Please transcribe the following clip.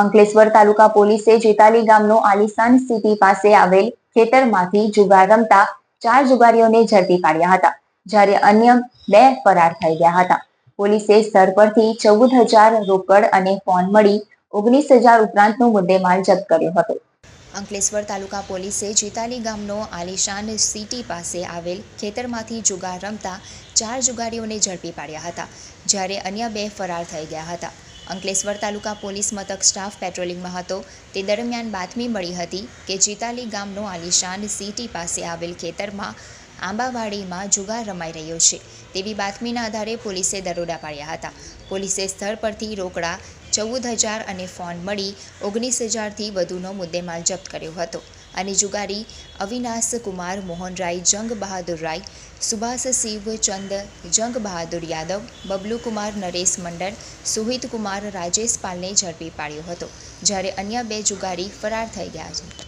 અંકલેશ્વર તાલુકા પોલીસે જેતાલી ગામનો આલિશાન સિટી પાસે આવેલ ખેતરમાંથી જુગાર રમતા ચાર જુગારીઓને ઝડપી પાડ્યા હતા, જ્યારે અન્ય બે ફરાર થઈ ગયા હતા. પોલીસે સ્થળ પરથી ચૌદ હજાર રોકડ અને ફોન મળી ઓગણીસ હજાર ઉપરાંતનો મુદ્દેમાલ જપ્ત કર્યો હતો. અંકલેશ્વર તાલુકા પોલીસે જેતાલી ગામનો આલિશાન સિટી પાસે આવેલ ખેતરમાંથી જુગાર રમતા ચાર જુગારીઓને ઝડપી પાડ્યા હતા, જ્યારે અન્ય બે ફરાર થઈ ગયા હતા. અંકલેશ્વર તાલુકા પોલીસ મથક સ્ટાફ પેટ્રોલિંગમાં હતો. તે દરમિયાન બાતમી મળી હતી કે જીતાલી ગામનો આલિશાન સિટી પાસે આવેલ ખેતરમાં આંબાવાડીમાં જુગાર રમાઈ રહ્યો છે. તેવી બાતમીના આધારે પોલીસે દરોડા પાડ્યા હતા. પોલીસે સ્થળ પરથી રોકડા, ચૌદ હજાર અને ફોન મળી ઓગણીસ હજારથી વધુનો મુદ્દેમાલ જપ્ત કર્યો હતો. અને જુગારી અવિનાશ કુમાર મોહનરાય જંગ બહાદુર રાય, સુભાષ શિવ ચંદ, જંગ બહાદુર યાદવ, બબલુ કુમાર, નરેશ મંડળ, સુહિત કુમાર, રાજેશ પાલને ઝડપી પાડ્યો હતો. જ્યારે અન્ય બે જુગારી ફરાર થઈ ગયા છે.